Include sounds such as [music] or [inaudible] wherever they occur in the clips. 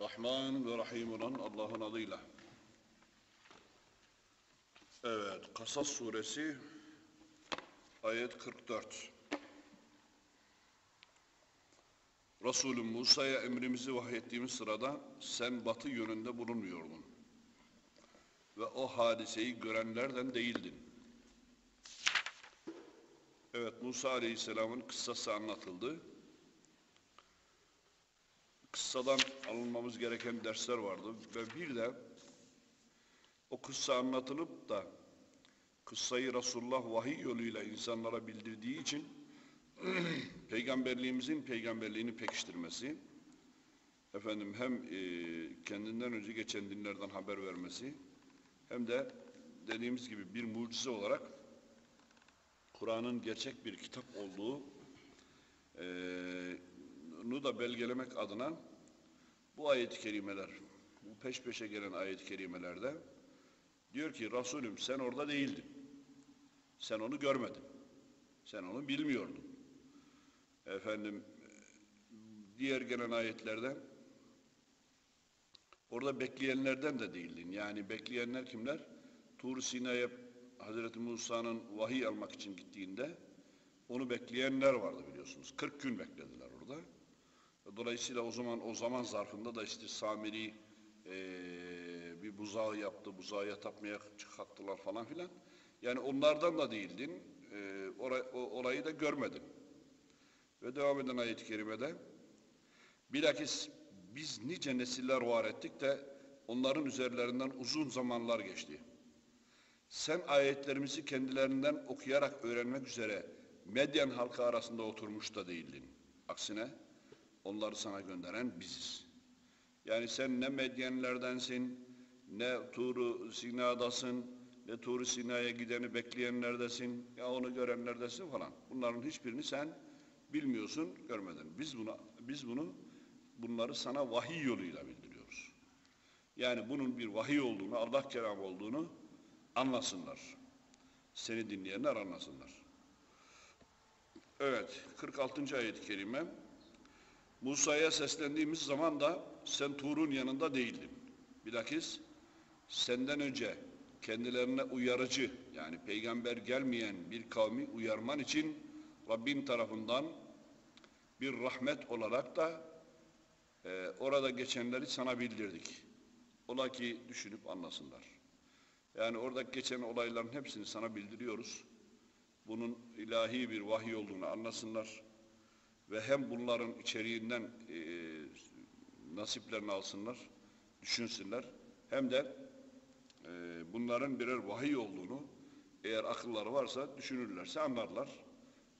Rahman ve Rahim olan Allah'ın adıyla. Evet, Kasas suresi ayet 44. Resulüm Musa'ya emrimizi vahyettiğimiz sırada sen batı yönünde bulunmuyordun. Ve o hadiseyi görenlerden değildin. Evet, Musa Aleyhisselam'ın kıssası anlatıldı. Kıssadan alınmamız gereken dersler vardı ve bir de o kıssa anlatılıp da kıssayı Resulullah vahiy yoluyla insanlara bildirdiği için [clears throat] peygamberliğimizin peygamberliğini pekiştirmesi, efendim hem e, kendinden önce geçen dinlerden haber vermesi, hem de dediğimiz gibi bir mucize olarak Kur'an'ın gerçek bir kitap olduğu nu da belgelemek adına bu ayet-i kerimeler, bu peş peşe gelen ayet-i kerimelerde diyor ki Resulüm sen orada değildin. Sen onu görmedin. Sen onu bilmiyordun. Efendim diğer gelen ayetlerden orada bekleyenlerden de değildin. Yani bekleyenler kimler? Tur Sina'ya Hazreti Musa'nın vahiy almak için gittiğinde onu bekleyenler vardı biliyorsunuz. 40 gün beklediler. Dolayısıyla o zaman o zaman zarfında da işte Samiri e, bir buzağı yaptı, buzağıya tapmaya kalktılar falan filan. Yani onlardan da değildin, e, oray, o, orayı da görmedin. Ve devam eden ayet-i kerimede bilakis biz nice nesiller var ettik de onların üzerlerinden uzun zamanlar geçti. Sen ayetlerimizi kendilerinden okuyarak öğrenmek üzere Medyen halkı arasında oturmuş da değildin. Aksine onları sana gönderen biziz. Yani sen ne Medyenlerdensin, ne Tur-u Sina'dasın, ne Tur-u Sina'ya gideni bekleyenlerdesin, ya onu görenlerdesin falan. Bunların hiçbirini sen bilmiyorsun, görmedin. Biz bunu, biz bunu, bunları sana vahiy yoluyla bildiriyoruz. Yani bunun bir vahiy olduğunu, Allah kelamı olduğunu anlasınlar. Seni dinleyenler anlasınlar. Evet, 46. ayet-i kerime. Musa'ya seslendiğimiz zaman da sen Tur'un yanında değildin. Bilakis senden önce kendilerine uyarıcı yani peygamber gelmeyen bir kavmi uyarman için Rabbin tarafından bir rahmet olarak da e, orada geçenleri sana bildirdik. Ola ki düşünüp anlasınlar. Yani orada geçen olayların hepsini sana bildiriyoruz. Bunun ilahi bir vahiy olduğunu anlasınlar ve hem bunların içeriğinden e, nasiplerini alsınlar, düşünsünler. Hem de e, bunların birer vahiy olduğunu eğer akılları varsa düşünürlerse anlarlar.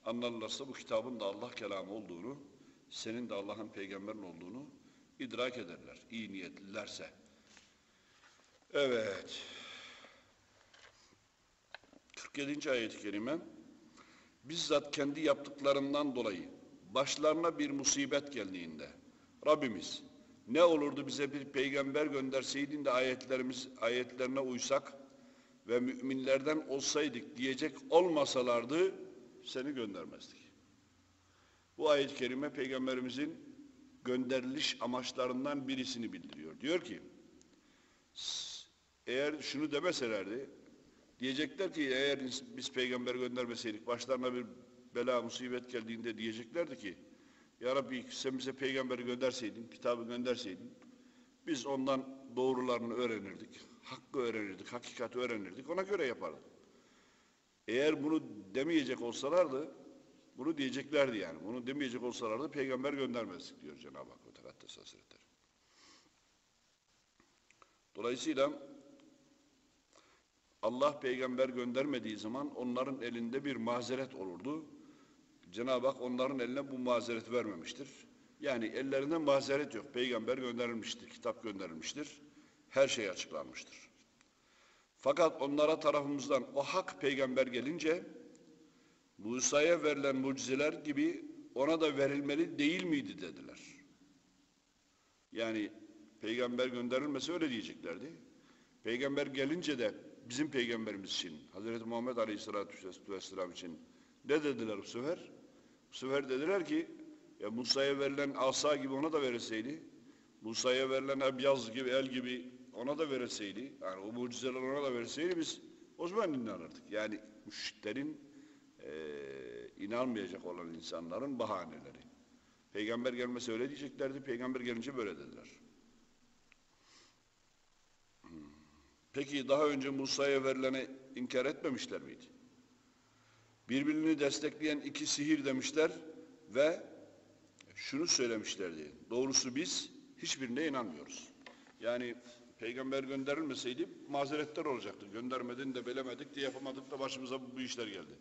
Anlarlarsa bu kitabın da Allah kelamı olduğunu, senin de Allah'ın peygamberin olduğunu idrak ederler. iyi niyetlilerse. Evet. 47. ayet-i kerime bizzat kendi yaptıklarından dolayı başlarına bir musibet geldiğinde Rabbimiz ne olurdu bize bir peygamber gönderseydin de ayetlerimiz ayetlerine uysak ve müminlerden olsaydık diyecek olmasalardı seni göndermezdik. Bu ayet-i kerime peygamberimizin gönderiliş amaçlarından birisini bildiriyor. Diyor ki eğer şunu demeselerdi diyecekler ki eğer biz peygamber göndermeseydik başlarına bir bela musibet geldiğinde diyeceklerdi ki Ya Rabbi sen bize peygamberi gönderseydin, kitabı gönderseydin biz ondan doğrularını öğrenirdik, hakkı öğrenirdik, hakikati öğrenirdik, ona göre yapardık. Eğer bunu demeyecek olsalardı, bunu diyeceklerdi yani. Bunu demeyecek olsalardı peygamber göndermezdik diyor Cenab-ı Hak ve Hazretleri. Dolayısıyla Allah peygamber göndermediği zaman onların elinde bir mazeret olurdu. Cenab-ı Hak onların eline bu mazeret vermemiştir. Yani ellerinde mazeret yok. Peygamber gönderilmiştir, kitap gönderilmiştir. Her şey açıklanmıştır. Fakat onlara tarafımızdan o hak peygamber gelince Musa'ya verilen mucizeler gibi ona da verilmeli değil miydi dediler. Yani peygamber gönderilmese öyle diyeceklerdi. Peygamber gelince de bizim peygamberimiz için, Hazreti Muhammed Aleyhisselatü Vesselam için ne dediler bu sefer? Bu sefer dediler ki ya Musa'ya verilen asa gibi ona da verilseydi Musa'ya verilen hep yaz gibi, el gibi ona da verilseydi, yani o mucizeler ona da verilseydi biz o zaman inanırdık. Yani müşriklerin eee inanmayacak olan insanların bahaneleri. Peygamber gelmese öyle diyeceklerdi, peygamber gelince böyle dediler. Hmm. Peki daha önce Musa'ya verileni inkar etmemişler miydi? Birbirini destekleyen iki sihir demişler ve şunu söylemişlerdi. Doğrusu biz hiçbirine inanmıyoruz. Yani peygamber gönderilmeseydi mazeretler olacaktı. Göndermedin de bilemedik de yapamadık da başımıza bu, bu işler geldi.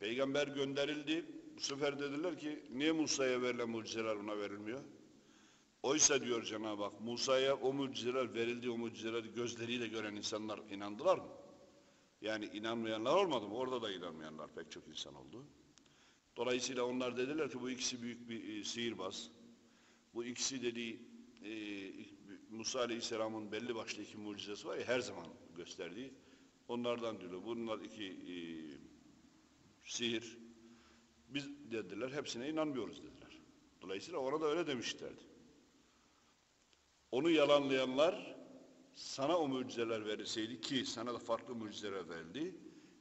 Peygamber gönderildi. Bu sefer dediler ki niye Musa'ya verilen mucizeler ona verilmiyor? Oysa diyor Cenab-ı Hak Musa'ya o mucizeler verildi, o mucizeleri gözleriyle gören insanlar inandılar mı? Yani inanmayanlar olmadı mı? Orada da inanmayanlar pek çok insan oldu. Dolayısıyla onlar dediler ki bu ikisi büyük bir e, sihirbaz. Bu ikisi dediği e, Musa Aleyhisselam'ın belli başlı iki mucizesi var ya her zaman gösterdiği. Onlardan diyor. Bunlar iki e, sihir. Biz dediler hepsine inanmıyoruz dediler. Dolayısıyla ona da öyle demişlerdi. Onu yalanlayanlar sana o mucizeler verilseydi ki sana da farklı mucizeler verildi.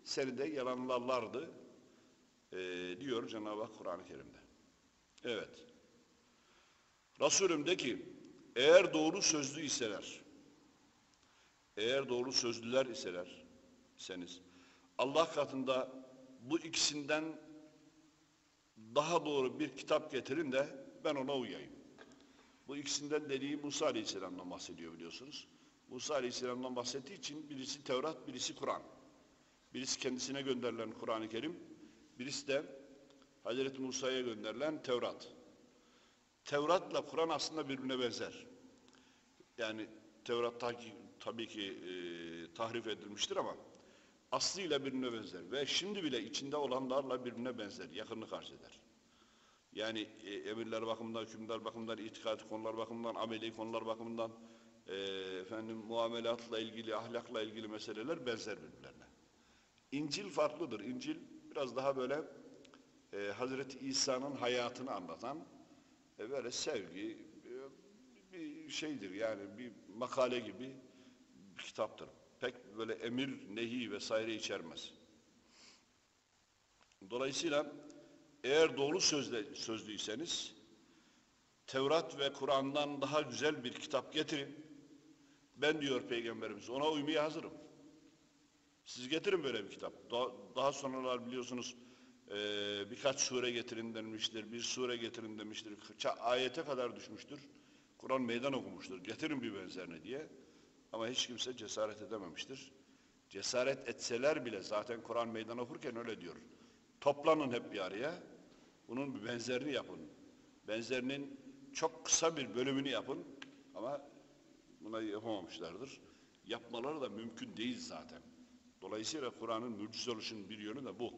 Seni de yalanlarlardı e, diyor Cenab-ı Hak Kur'an-ı Kerim'de. Evet. Resulüm de ki eğer doğru sözlü iseler eğer doğru sözlüler iseler iseniz Allah katında bu ikisinden daha doğru bir kitap getirin de ben ona uyayım. Bu ikisinden dediği Musa Aleyhisselam'dan bahsediyor biliyorsunuz. Musa Aleyhisselam'dan bahsettiği için birisi Tevrat, birisi Kur'an. Birisi kendisine gönderilen Kur'an-ı Kerim, birisi de Hazreti Musa'ya gönderilen Tevrat. Tevrat'la Kur'an aslında birbirine benzer. Yani Tevrat tabii, ki e, tahrif edilmiştir ama aslıyla birbirine benzer. Ve şimdi bile içinde olanlarla birbirine benzer, yakınlık arz eder. Yani e, emirler bakımından, hükümler bakımından, itikadi konular bakımından, ameli konular bakımından, e, efendim muamelatla ilgili, ahlakla ilgili meseleler benzer birbirlerine. İncil farklıdır. İncil biraz daha böyle e, Hazreti İsa'nın hayatını anlatan e, böyle sevgi e, bir şeydir yani bir makale gibi bir kitaptır. Pek böyle emir, nehi vesaire içermez. Dolayısıyla eğer doğru sözle, sözlüyseniz Tevrat ve Kur'an'dan daha güzel bir kitap getirin. Ben diyor Peygamberimiz ona uymaya hazırım. Siz getirin böyle bir kitap. Daha, daha sonralar biliyorsunuz e, birkaç sure getirin denmiştir. Bir sure getirin demiştir. Ayete kadar düşmüştür. Kur'an meydan okumuştur. Getirin bir benzerini diye. Ama hiç kimse cesaret edememiştir. Cesaret etseler bile zaten Kur'an meydan okurken öyle diyor. Toplanın hep bir araya. Bunun bir benzerini yapın. Benzerinin çok kısa bir bölümünü yapın. Ama buna yapamamışlardır. Yapmaları da mümkün değil zaten. Dolayısıyla Kur'an'ın mucize oluşunun bir yönü de bu.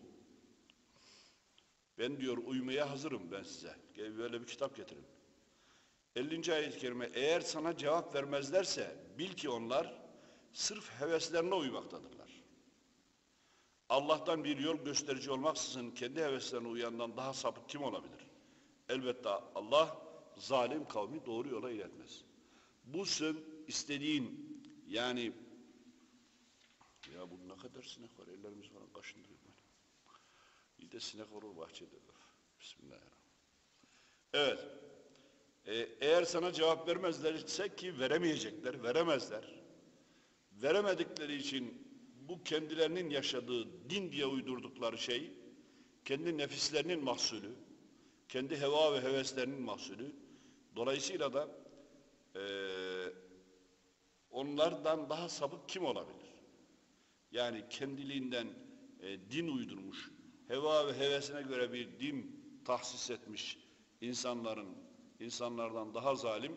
Ben diyor uymaya hazırım ben size. Böyle bir kitap getirin. 50. ayet-i kerime eğer sana cevap vermezlerse bil ki onlar sırf heveslerine uymaktadırlar. Allah'tan bir yol gösterici olmaksızın kendi heveslerine uyandan daha sapık kim olabilir? Elbette Allah zalim kavmi doğru yola iletmez. Bu sen istediğin yani ya bu ne kadar sinek var ellerimiz falan kaşındırıyor böyle. İyi de sinek olur bahçede. Bismillahirrahmanirrahim. Evet. Ee, eğer sana cevap vermezlerse ki veremeyecekler, veremezler. Veremedikleri için bu kendilerinin yaşadığı din diye uydurdukları şey, kendi nefislerinin mahsulü, kendi heva ve heveslerinin mahsulü. Dolayısıyla da e, onlardan daha sapık kim olabilir? Yani kendiliğinden e, din uydurmuş, heva ve hevesine göre bir din tahsis etmiş insanların, insanlardan daha zalim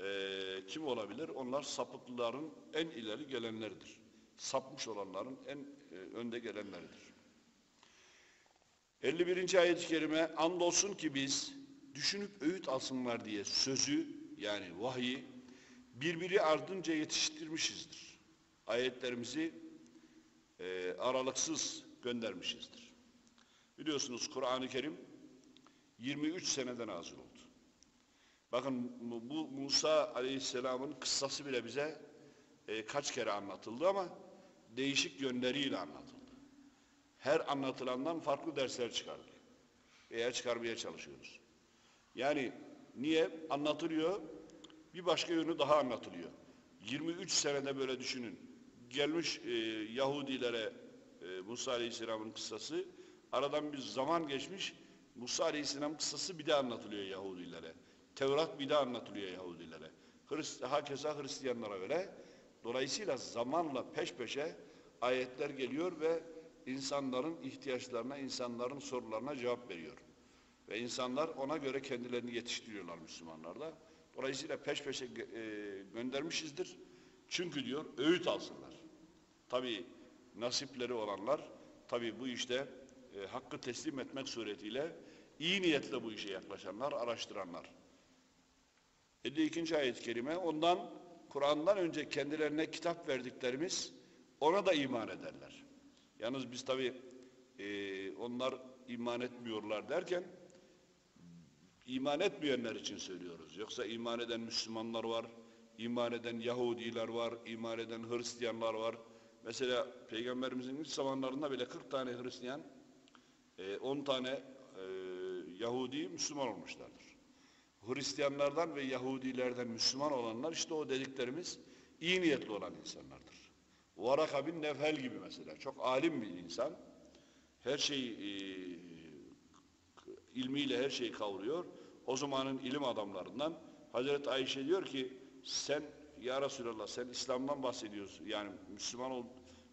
e, kim olabilir? Onlar sapıklıların en ileri gelenleridir. Sapmış olanların en e, önde gelenleridir. 51. ayet-i kerime andolsun ki biz düşünüp öğüt alsınlar diye sözü yani vahyi birbiri ardınca yetiştirmişizdir. Ayetlerimizi e, aralıksız göndermişizdir. Biliyorsunuz Kur'an-ı Kerim 23 seneden nazil oldu. Bakın bu Musa Aleyhisselam'ın kıssası bile bize e, kaç kere anlatıldı ama değişik yönleriyle anlatıldı. Her anlatılandan farklı dersler çıkardık. Veya çıkarmaya çalışıyoruz. Yani niye? Anlatılıyor, bir başka yönü daha anlatılıyor. 23 senede böyle düşünün. Gelmiş e, Yahudilere e, Musa Aleyhisselam'ın kıssası, aradan bir zaman geçmiş, Musa Aleyhisselam kıssası bir de anlatılıyor Yahudilere. Tevrat bir de anlatılıyor Yahudilere. Hrist hakeza Hristiyanlara göre. Dolayısıyla zamanla peş peşe ayetler geliyor ve insanların ihtiyaçlarına, insanların sorularına cevap veriyor. Ve insanlar ona göre kendilerini yetiştiriyorlar Müslümanlar da. Dolayısıyla peş peşe e, göndermişizdir. Çünkü diyor öğüt alsınlar. Tabi nasipleri olanlar tabi bu işte e, hakkı teslim etmek suretiyle iyi niyetle bu işe yaklaşanlar, araştıranlar. 52. ayet-i kerime ondan Kur'an'dan önce kendilerine kitap verdiklerimiz ona da iman ederler. Yalnız biz tabi e, onlar iman etmiyorlar derken iman etmeyenler için söylüyoruz. Yoksa iman eden Müslümanlar var, iman eden Yahudiler var, iman eden Hristiyanlar var. Mesela Peygamberimizin ilk zamanlarında bile 40 tane Hristiyan, 10 tane e, Yahudi Müslüman olmuşlardır. Hristiyanlardan ve Yahudilerden Müslüman olanlar işte o dediklerimiz iyi niyetli olan insanlardır. Varaka bin Nefel gibi mesela çok alim bir insan. Her şeyi e, ilmiyle her şeyi kavruyor. O zamanın ilim adamlarından Hazreti Ayşe diyor ki sen ya Resulallah sen İslam'dan bahsediyorsun. Yani Müslüman ol,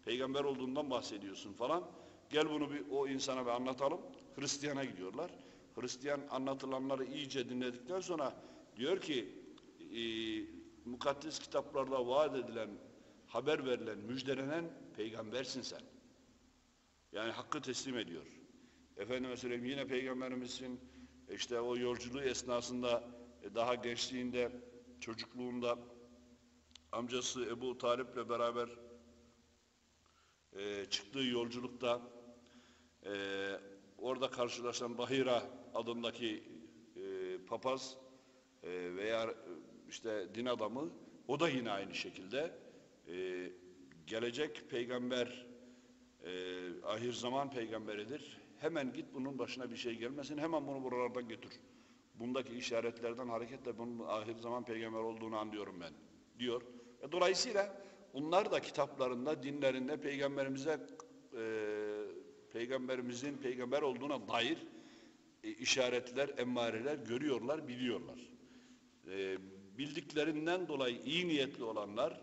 peygamber olduğundan bahsediyorsun falan. Gel bunu bir o insana bir anlatalım. Hristiyan'a gidiyorlar. Hristiyan anlatılanları iyice dinledikten sonra diyor ki e, mukaddes kitaplarda vaat edilen, haber verilen, müjdelenen peygambersin sen. Yani hakkı teslim ediyor. Efendime söyleyeyim yine peygamberimizin işte o yolculuğu esnasında e, daha gençliğinde, çocukluğunda amcası Ebu Talip'le beraber e, çıktığı yolculukta e, orada karşılaşan Bahira adındaki e, papaz e, veya işte din adamı o da yine aynı şekilde e, gelecek peygamber e, ahir zaman peygamberidir. Hemen git bunun başına bir şey gelmesin. Hemen bunu buralardan götür. Bundaki işaretlerden hareketle bunun ahir zaman peygamber olduğunu anlıyorum ben diyor. E, dolayısıyla onlar da kitaplarında, dinlerinde peygamberimize e, peygamberimizin peygamber olduğuna dair e, işaretler, emmareler görüyorlar, biliyorlar. E, bildiklerinden dolayı iyi niyetli olanlar,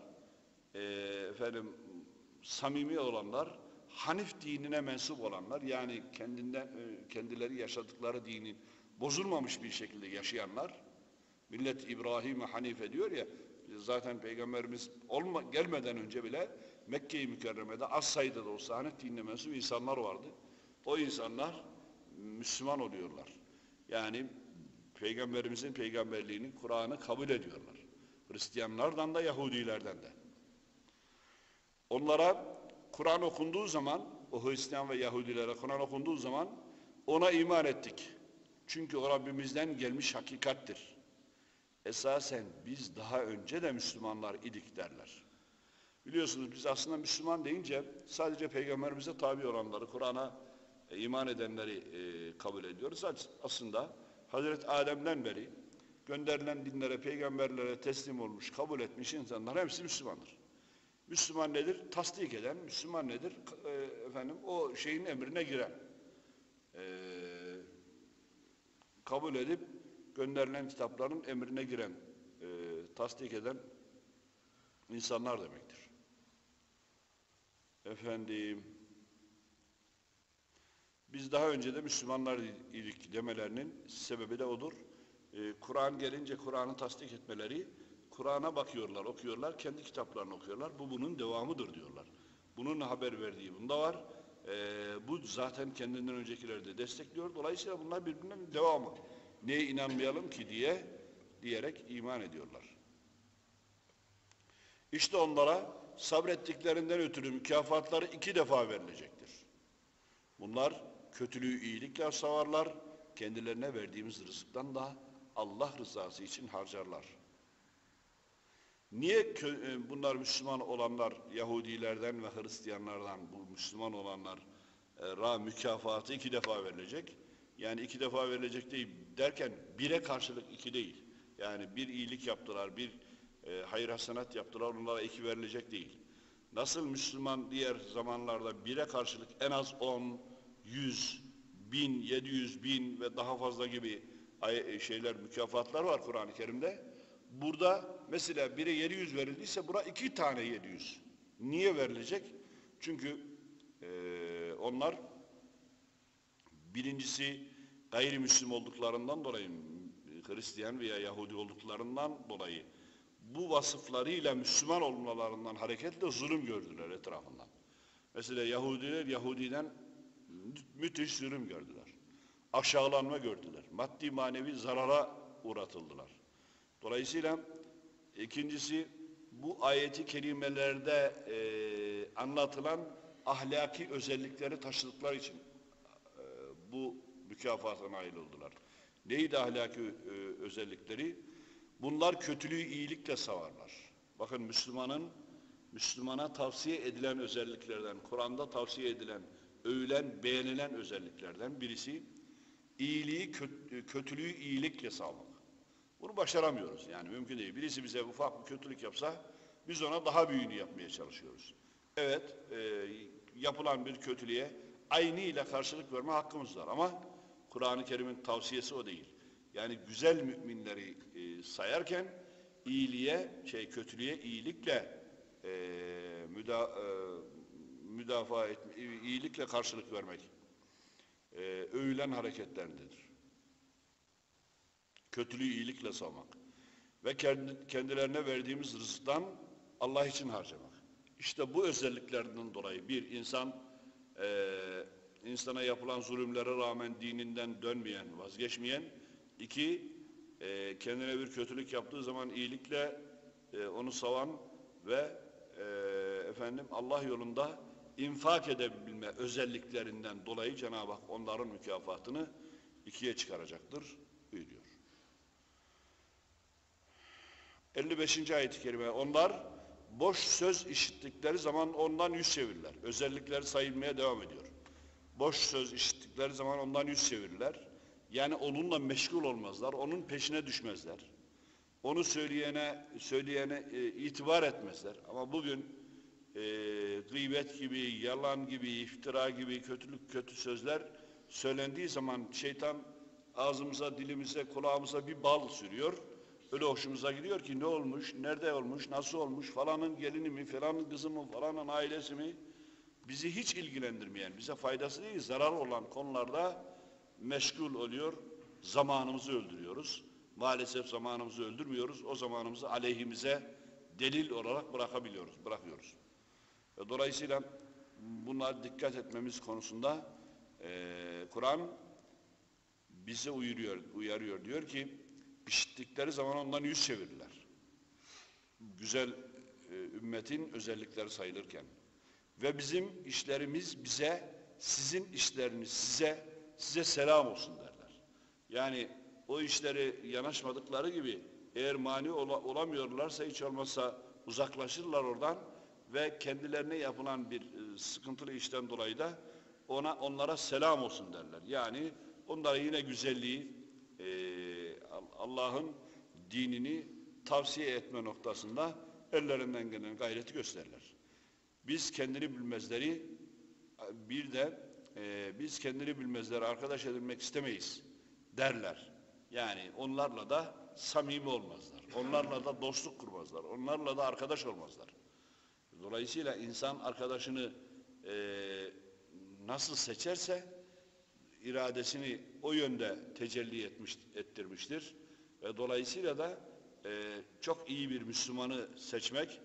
e, efendim samimi olanlar, Hanif dinine mensup olanlar, yani kendinden e, kendileri yaşadıkları dinin bozulmamış bir şekilde yaşayanlar, millet İbrahim'e Hanife diyor ya, zaten Peygamberimiz olma, gelmeden önce bile Mekke-i Mükerreme'de az sayıda da olsa Hanif dinine mensup insanlar vardı. O insanlar Müslüman oluyorlar. Yani Peygamberimizin peygamberliğini, Kur'an'ı kabul ediyorlar. Hristiyanlardan da Yahudilerden de. Onlara Kur'an okunduğu zaman, o Hristiyan ve Yahudilere Kur'an okunduğu zaman ona iman ettik. Çünkü o Rabbimizden gelmiş hakikattir. Esasen biz daha önce de Müslümanlar idik derler. Biliyorsunuz biz aslında Müslüman deyince sadece peygamberimize tabi olanları, Kur'an'a e, iman edenleri e, kabul ediyoruz. Aslında Hazreti Adem'den beri gönderilen dinlere, peygamberlere teslim olmuş, kabul etmiş insanlar hepsi Müslümandır. Müslüman nedir? Tasdik eden. Müslüman nedir? E, efendim o şeyin emrine giren. E, kabul edip gönderilen kitapların emrine giren, e, tasdik eden insanlar demektir. Efendim, biz daha önce de Müslümanlar idik demelerinin sebebi de odur. Ee, Kur'an gelince Kur'an'ı tasdik etmeleri, Kur'an'a bakıyorlar, okuyorlar, kendi kitaplarını okuyorlar. Bu bunun devamıdır diyorlar. Bunun haber verdiği bunda var. Ee, bu zaten kendinden öncekileri de destekliyor. Dolayısıyla bunlar birbirinin devamı. Neye inanmayalım ki diye diyerek iman ediyorlar. İşte onlara sabrettiklerinden ötürü mükafatları iki defa verilecektir. Bunlar kötülüğü iyilikle savarlar, kendilerine verdiğimiz rızıktan da Allah rızası için harcarlar. Niye e, bunlar Müslüman olanlar Yahudilerden ve Hristiyanlardan bu Müslüman olanlar e, ra mükafatı iki defa verilecek? Yani iki defa verilecek değil derken bire karşılık iki değil. Yani bir iyilik yaptılar, bir e, hayır hasenat yaptılar, onlara iki verilecek değil. Nasıl Müslüman diğer zamanlarda bire karşılık en az 10, 100, 1000, 700 bin ve daha fazla gibi ay- şeyler, mükafatlar var Kur'an-ı Kerim'de. Burada mesela bire 700 verildiyse buna iki tane 700. Niye verilecek? Çünkü eee, onlar birincisi gayrimüslim olduklarından dolayı Hristiyan veya Yahudi olduklarından dolayı bu vasıflarıyla Müslüman olmalarından hareketle zulüm gördüler etrafından. Mesela Yahudiler Yahudiden mü- müthiş zulüm gördüler. Aşağılanma gördüler. Maddi manevi zarara uğratıldılar. Dolayısıyla ikincisi bu ayeti kerimelerde eee, anlatılan ahlaki özellikleri taşıdıkları için e, bu mükafata nail oldular. Neydi ahlaki e, özellikleri? Bunlar kötülüğü iyilikle savarlar. Bakın Müslümanın Müslümana tavsiye edilen özelliklerden, Kur'an'da tavsiye edilen, övülen, beğenilen özelliklerden birisi iyiliği, kö- kötülüğü iyilikle savmak. Bunu başaramıyoruz. Yani mümkün değil. Birisi bize ufak bir kötülük yapsa biz ona daha büyüğünü yapmaya çalışıyoruz. Evet, e, yapılan bir kötülüğe aynı ile karşılık verme hakkımız var ama Kur'an-ı Kerim'in tavsiyesi o değil. Yani güzel müminleri e, sayarken iyiliğe, şey kötülüğe iyilikle e, müda, e, müdafaa etme, iyilikle karşılık vermek e, övülen hareketlerindedir. Kötülüğü iyilikle savmak. Ve kendi- kendilerine verdiğimiz rızıktan Allah için harcamak. İşte bu özelliklerden dolayı bir insan eee, insana yapılan zulümlere rağmen dininden dönmeyen, vazgeçmeyen. iki eee, kendine bir kötülük yaptığı zaman iyilikle eee, onu savan ve eee, efendim Allah yolunda infak edebilme özelliklerinden dolayı Cenab-ı Hak onların mükafatını ikiye çıkaracaktır buyuruyor. 55. ayet-i kerime onlar boş söz işittikleri zaman ondan yüz çevirirler. Özellikleri sayılmaya devam ediyor. Boş söz işittikleri zaman ondan yüz çevirirler. Yani onunla meşgul olmazlar, onun peşine düşmezler. Onu söyleyene söyleyene e, itibar etmezler. Ama bugün e, gıybet gibi, yalan gibi, iftira gibi kötülük kötü sözler söylendiği zaman şeytan ağzımıza, dilimize, kulağımıza bir bal sürüyor. Öyle hoşumuza gidiyor ki ne olmuş, nerede olmuş, nasıl olmuş, falanın gelini mi, falanın kızı mı, falanın ailesi mi? Bizi hiç ilgilendirmeyen, bize faydası değil, zarar olan konularda meşgul oluyor, zamanımızı öldürüyoruz. Maalesef zamanımızı öldürmüyoruz, o zamanımızı aleyhimize delil olarak bırakabiliyoruz, bırakıyoruz. Ve Dolayısıyla bunlar dikkat etmemiz konusunda eee, Kur'an bize uyarıyor, uyarıyor. Diyor ki işittikleri zaman ondan yüz çevirirler. Güzel e, ümmetin özellikleri sayılırken. Ve bizim işlerimiz bize, sizin işleriniz size, size selam olsun derler. Yani o işleri yanaşmadıkları gibi eğer mani ola- olamıyorlarsa hiç olmazsa uzaklaşırlar oradan ve kendilerine yapılan bir e, sıkıntılı işten dolayı da ona onlara selam olsun derler. Yani onlara yine güzelliği e, Allah'ın dinini tavsiye etme noktasında ellerinden gelen gayreti gösterirler. Biz kendini bilmezleri bir de e, biz kendini bilmezleri arkadaş edinmek istemeyiz derler. Yani onlarla da samimi olmazlar. Onlarla da dostluk kurmazlar. Onlarla da arkadaş olmazlar. Dolayısıyla insan arkadaşını e, nasıl seçerse iradesini o yönde tecelli etmiş, ettirmiştir. Ve dolayısıyla da e, çok iyi bir Müslümanı seçmek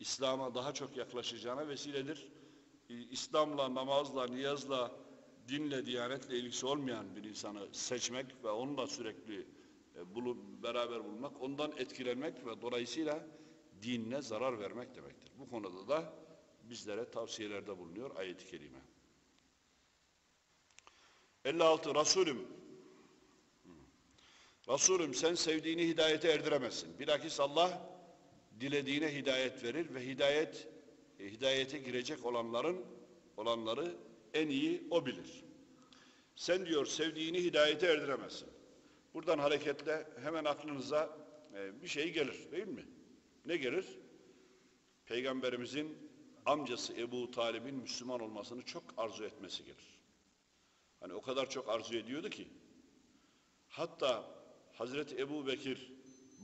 İslam'a daha çok yaklaşacağına vesiledir. E, İslam'la, namazla, niyazla, dinle, diyanetle ilgisi olmayan bir insanı seçmek ve onunla sürekli e, bulu, beraber bulunmak, ondan etkilenmek ve dolayısıyla dinine zarar vermek demektir. Bu konuda da bizlere tavsiyelerde bulunuyor ayet-i kerime. 56 Resulüm Resulüm sen sevdiğini hidayete erdiremezsin. Bilakis Allah dilediğine hidayet verir ve hidayet e, hidayete girecek olanların olanları en iyi o bilir. Sen diyor sevdiğini hidayete erdiremezsin. Buradan hareketle hemen aklınıza e, bir şey gelir değil mi? Ne gelir? Peygamberimizin amcası Ebu Talib'in Müslüman olmasını çok arzu etmesi gelir. Hani o kadar çok arzu ediyordu ki hatta Hazreti Ebu Bekir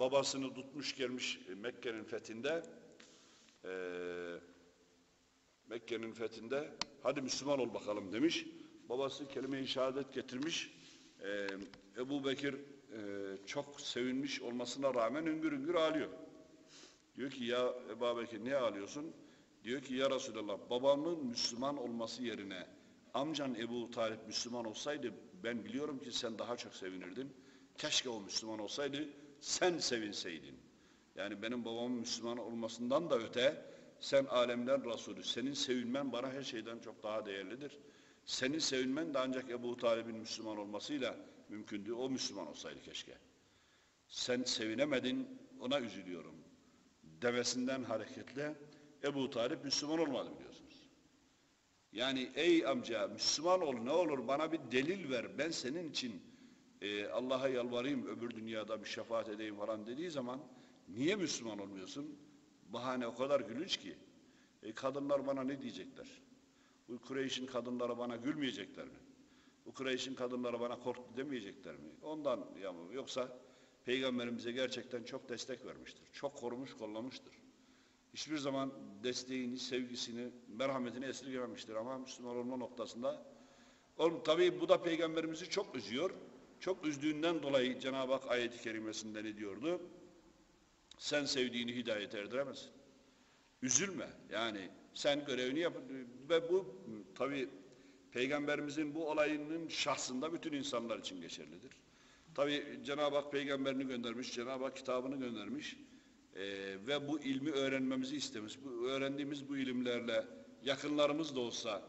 babasını tutmuş gelmiş e, Mekke'nin fethinde e, Mekke'nin fethinde hadi Müslüman ol bakalım demiş. Babası kelime-i şehadet getirmiş. E, Ebu Bekir e, çok sevinmiş olmasına rağmen hüngür hüngür ağlıyor. Diyor ki ya Ebu Bekir niye ağlıyorsun? Diyor ki ya Resulallah babamın Müslüman olması yerine amcan Ebu Talip Müslüman olsaydı ben biliyorum ki sen daha çok sevinirdin. Keşke o Müslüman olsaydı sen sevinseydin. Yani benim babamın Müslüman olmasından da öte sen alemler Resulü. Senin sevinmen bana her şeyden çok daha değerlidir. Senin sevinmen de ancak Ebu Talib'in Müslüman olmasıyla mümkündü. O Müslüman olsaydı keşke. Sen sevinemedin ona üzülüyorum. Demesinden hareketle Ebu Talip Müslüman olmadı biliyorsunuz. Yani ey amca Müslüman ol ne olur bana bir delil ver. Ben senin için e, Allah'a yalvarayım öbür dünyada bir şefaat edeyim falan dediği zaman niye Müslüman olmuyorsun? Bahane o kadar gülünç ki. E, kadınlar bana ne diyecekler? Bu Kureyş'in kadınları bana gülmeyecekler mi? Bu Kureyş'in kadınları bana korktu demeyecekler mi? Ondan ya mı? Yoksa Peygamberimize gerçekten çok destek vermiştir. Çok korumuş, kollamıştır. Hiçbir zaman desteğini, sevgisini, merhametini esirgememiştir ama Müslüman olma noktasında Oğlum, tabii bu da Peygamberimizi çok üzüyor. Çok üzdüğünden dolayı Cenab-ı Hak ayeti kerimesinde ne diyordu? Sen sevdiğini hidayet erdiremezsin. Üzülme. Yani sen görevini yap. Ve bu tabi Peygamberimizin bu olayının şahsında bütün insanlar için geçerlidir. Tabi Cenab-ı Hak peygamberini göndermiş, Cenab-ı Hak kitabını göndermiş Ee, ve bu ilmi öğrenmemizi istemiş. Bu öğrendiğimiz bu ilimlerle yakınlarımız da olsa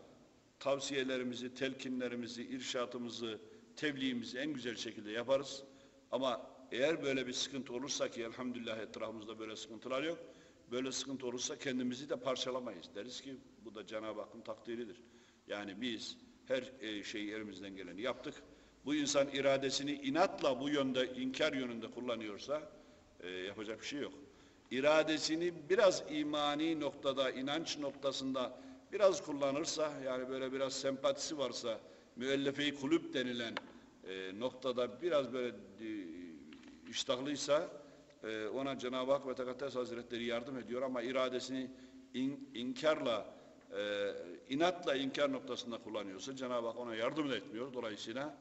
tavsiyelerimizi, telkinlerimizi, irşatımızı, tebliğimizi en güzel şekilde yaparız. Ama eğer böyle bir sıkıntı olursa ki elhamdülillah etrafımızda böyle sıkıntılar yok. Böyle sıkıntı olursa kendimizi de parçalamayız. Deriz ki bu da Cenab-ı Hakk'ın takdiridir. Yani biz her e, şeyi elimizden geleni yaptık. Bu insan iradesini inatla bu yönde, inkar yönünde kullanıyorsa e, yapacak bir şey yok. İradesini biraz imani noktada, inanç noktasında biraz kullanırsa, yani böyle biraz sempatisi varsa, müellefe-i kulüp denilen e, noktada biraz böyle e, iştahlıysa e, ona Cenab-ı Hak ve Tekaddes Hazretleri yardım ediyor ama iradesini in, inkarla, e, inatla inkar noktasında kullanıyorsa Cenab-ı Hak ona yardım da etmiyor. Dolayısıyla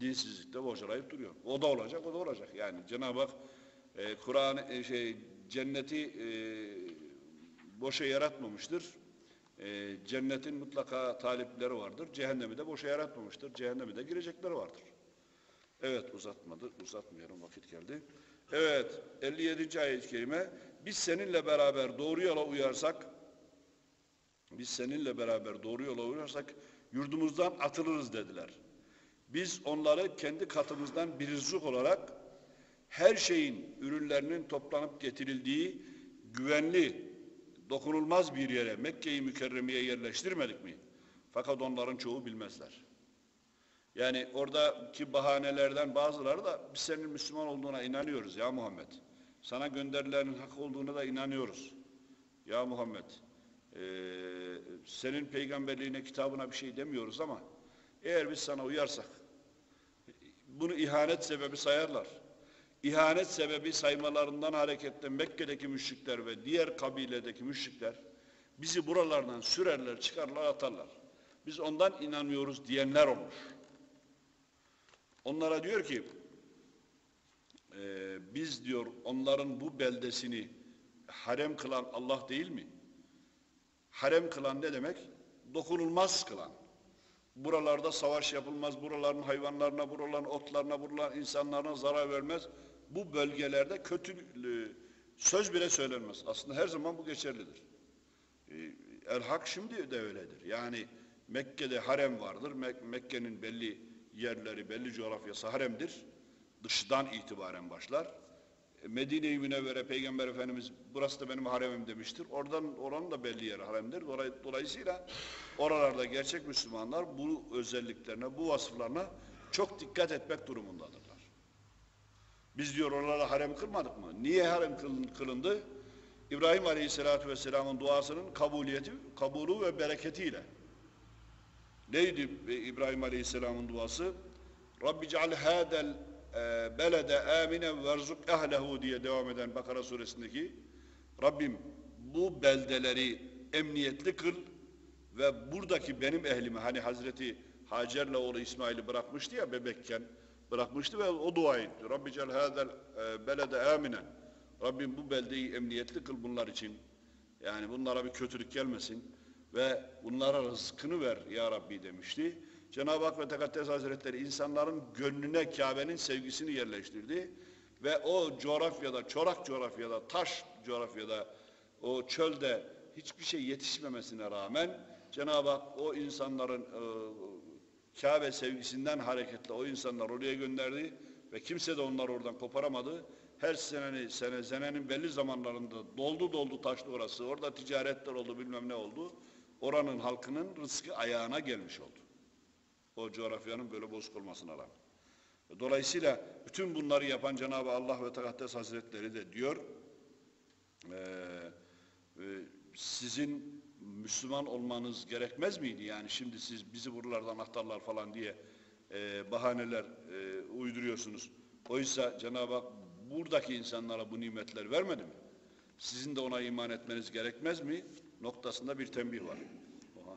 dinsizlikte bocalayıp duruyor. O da olacak, o da olacak. Yani Cenab-ı Hak e, Kur'an e, şey cenneti e, boşa yaratmamıştır. E, cennetin mutlaka talipleri vardır. Cehennemi de boşa yaratmamıştır. Cehennemi de girecekleri vardır. Evet uzatmadı, uzatmıyorum vakit geldi. Evet 57. ayet-i biz seninle beraber doğru yola uyarsak biz seninle beraber doğru yola uyarsak yurdumuzdan atılırız dediler. Biz onları kendi katımızdan bir rızık olarak her şeyin ürünlerinin toplanıp getirildiği güvenli, dokunulmaz bir yere Mekke-i Mükerreme'ye yerleştirmedik mi? Fakat onların çoğu bilmezler. Yani oradaki bahanelerden bazıları da biz senin Müslüman olduğuna inanıyoruz ya Muhammed. Sana gönderilenin hak olduğuna da inanıyoruz. Ya Muhammed, e, senin peygamberliğine, kitabına bir şey demiyoruz ama eğer biz sana uyarsak, bunu ihanet sebebi sayarlar. İhanet sebebi saymalarından hareketle Mekke'deki müşrikler ve diğer kabiledeki müşrikler bizi buralardan sürerler, çıkarlar, atarlar. Biz ondan inanmıyoruz diyenler olmuş. Onlara diyor ki, e, biz diyor onların bu beldesini harem kılan Allah değil mi? Harem kılan ne demek? Dokunulmaz kılan. Buralarda savaş yapılmaz, buraların hayvanlarına, buraların otlarına, buraların insanlarına zarar vermez. Bu bölgelerde kötü e, söz bile söylenmez. Aslında her zaman bu geçerlidir. E, El Hak şimdi de öyledir. Yani Mekke'de harem vardır. Mek Mekke'nin belli yerleri, belli coğrafyası haremdir. dıştan itibaren başlar. E, Medine-i Münevvere Peygamber Efendimiz burası da benim haremim demiştir. Oradan oranın da belli yeri haremdir. Dolay- Dolayısıyla oralarda gerçek Müslümanlar bu özelliklerine, bu vasıflarına çok dikkat etmek durumundadırlar. Biz diyor oralara harem kılmadık mı? Niye harem kıl- kılındı? İbrahim Aleyhisselatü Vesselam'ın duasının kabuliyeti, kabulü ve bereketiyle. Neydi İbrahim Aleyhisselam'ın duası? Rabbi ceal hadel e, belede aminen verzuk ehlehu diye devam eden Bakara suresindeki Rabbim bu beldeleri emniyetli kıl ve buradaki benim ehlimi hani Hazreti Hacer'le oğlu İsmail'i bırakmıştı ya bebekken bırakmıştı ve o dua etti. Rabbi cel hadel e, belede aminen Rabbim bu beldeyi emniyetli kıl bunlar için. Yani bunlara bir kötülük gelmesin ve bunlara rızkını ver ya Rabbi demişti. Cenab-ı Hak ve Tekaddes Hazretleri insanların gönlüne Kabe'nin sevgisini yerleştirdi ve o coğrafyada, çorak coğrafyada, taş coğrafyada, o çölde hiçbir şey yetişmemesine rağmen Cenab-ı Hak o insanların e, Kabe sevgisinden hareketle o insanlar oraya gönderdi ve kimse de onları oradan koparamadı. Her seneni, sene, senenin belli zamanlarında doldu doldu taştı orası. Orada ticaretler oldu bilmem ne oldu. Oranın halkının rızkı ayağına gelmiş oldu. O coğrafyanın böyle bozuk olmasına rağmen. Dolayısıyla bütün bunları yapan Cenab-ı Allah ve Tekaddes Hazretleri de diyor eee, e, sizin Müslüman olmanız gerekmez miydi? Yani şimdi siz bizi buralardan aktarlar falan diye eee, bahaneler eee, uyduruyorsunuz. Oysa Cenab-ı Hak buradaki insanlara bu nimetler vermedi mi? Sizin de ona iman etmeniz gerekmez mi? Noktasında bir tembih var. Oha.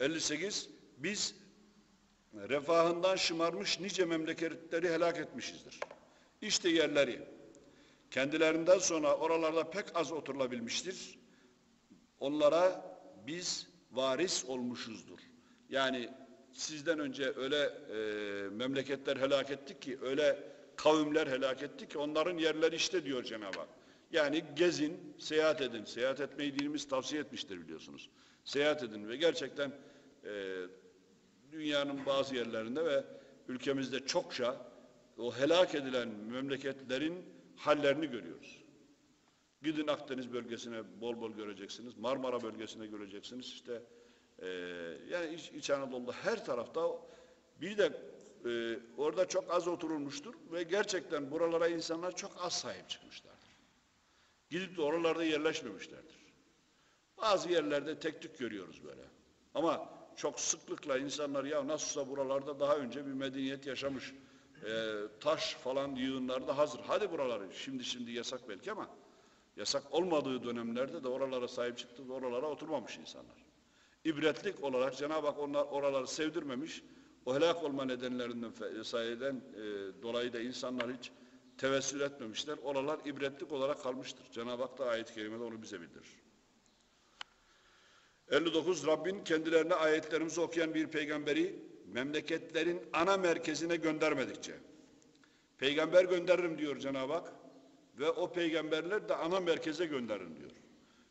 58. Biz refahından şımarmış nice memleketleri helak etmişizdir. İşte yerleri. Kendilerinden sonra oralarda pek az oturulabilmiştir. Onlara biz varis olmuşuzdur. Yani sizden önce öyle e, memleketler helak ettik ki, öyle kavimler helak ettik ki onların yerleri işte diyor Cenab-ı Hak. Yani gezin, seyahat edin. Seyahat etmeyi dinimiz tavsiye etmiştir biliyorsunuz. Seyahat edin ve gerçekten e, dünyanın bazı yerlerinde ve ülkemizde çokça o helak edilen memleketlerin hallerini görüyoruz. Gidin Akdeniz bölgesine bol bol göreceksiniz. Marmara bölgesine göreceksiniz. İşte e, yani İç, İç Anadolu'da her tarafta bir de e, orada çok az oturulmuştur ve gerçekten buralara insanlar çok az sahip çıkmışlardır. Gidip de oralarda yerleşmemişlerdir. Bazı yerlerde tek tük görüyoruz böyle. Ama çok sıklıkla insanlar ya nasılsa buralarda daha önce bir medeniyet yaşamış. e, taş falan yığınlarda hazır. Hadi buraları şimdi şimdi yasak belki ama yasak olmadığı dönemlerde de oralara sahip çıktı oralara oturmamış insanlar. İbretlik olarak Cenab-ı Hak onlar oraları sevdirmemiş. O helak olma nedenlerinden sayeden e, dolayı da insanlar hiç tevessül etmemişler. Oralar ibretlik olarak kalmıştır. Cenab-ı Hak da ayet-i kerimede onu bize bildirir. 59 Rabbin kendilerine ayetlerimizi okuyan bir peygamberi memleketlerin ana merkezine göndermedikçe peygamber gönderirim diyor Cenab-ı Hak ve o peygamberler de ana merkeze gönderin diyor.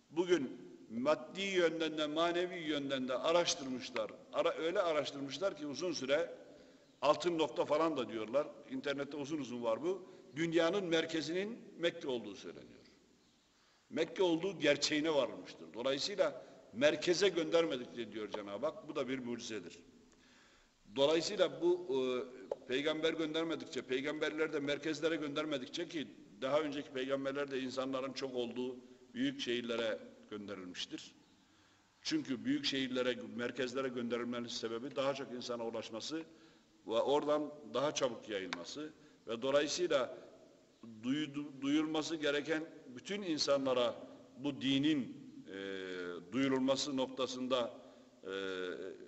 Bugün maddi yönden de manevi yönden de araştırmışlar. Ara, öyle araştırmışlar ki uzun süre altın nokta falan da diyorlar. İnternette uzun uzun var bu. Dünyanın merkezinin Mekke olduğu söyleniyor. Mekke olduğu gerçeğine varılmıştır. Dolayısıyla merkeze göndermedik diyor Cenab-ı Hak. Bu da bir mucizedir. Dolayısıyla bu e, peygamber göndermedikçe, peygamberler de merkezlere göndermedikçe ki daha önceki peygamberler de insanların çok olduğu büyük şehirlere gönderilmiştir. Çünkü büyük şehirlere, merkezlere gönderilmenin sebebi daha çok insana ulaşması ve oradan daha çabuk yayılması ve dolayısıyla duydu- duyulması gereken bütün insanlara bu dinin e, duyurulması noktasında e,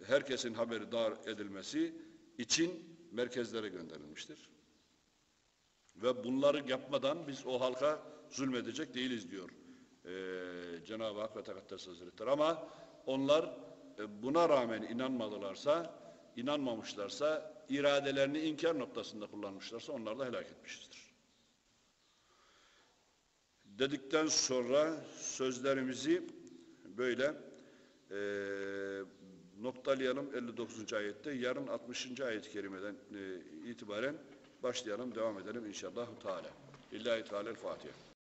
herkesin haberdar edilmesi için merkezlere gönderilmiştir. Ve bunları yapmadan biz o halka zulmedecek değiliz diyor e, Cenab-ı Hak ve Tekaddes Hazretleri. Ama onlar e, buna rağmen inanmadılarsa, inanmamışlarsa, iradelerini inkar noktasında kullanmışlarsa onlar da helak etmişizdir. Dedikten sonra sözlerimizi böyle e, noktalayalım 59. ayette. Yarın 60. ayet-i kerimeden e, itibaren başlayalım, devam edelim inşallah. Teala. İllahi Teala Fatiha.